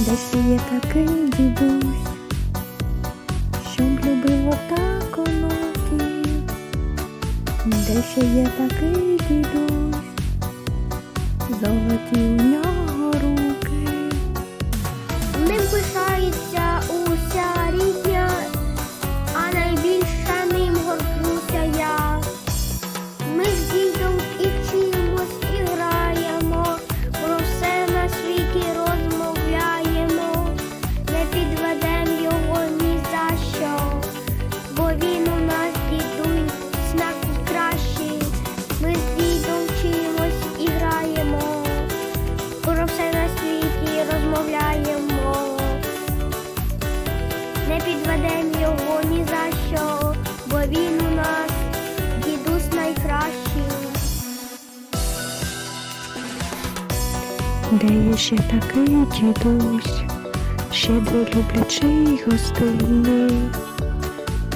Десь є такий дідусь, щоб любив отак онуків. Де ще є такий дідусь, золоті у нього руки. Де ще такий дідусь, щедрий люблячий й гостинний,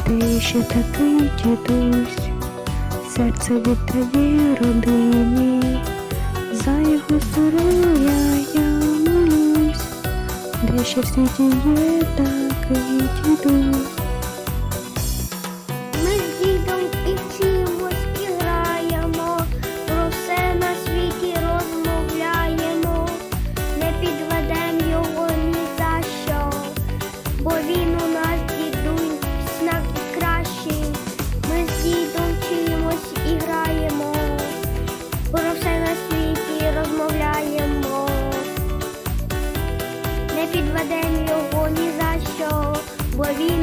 де ще такий дідусь, серце віддає родині, за його здоров'я я молюсь, де ще в світі є такий дідусь. Підведем його ні за що, бо він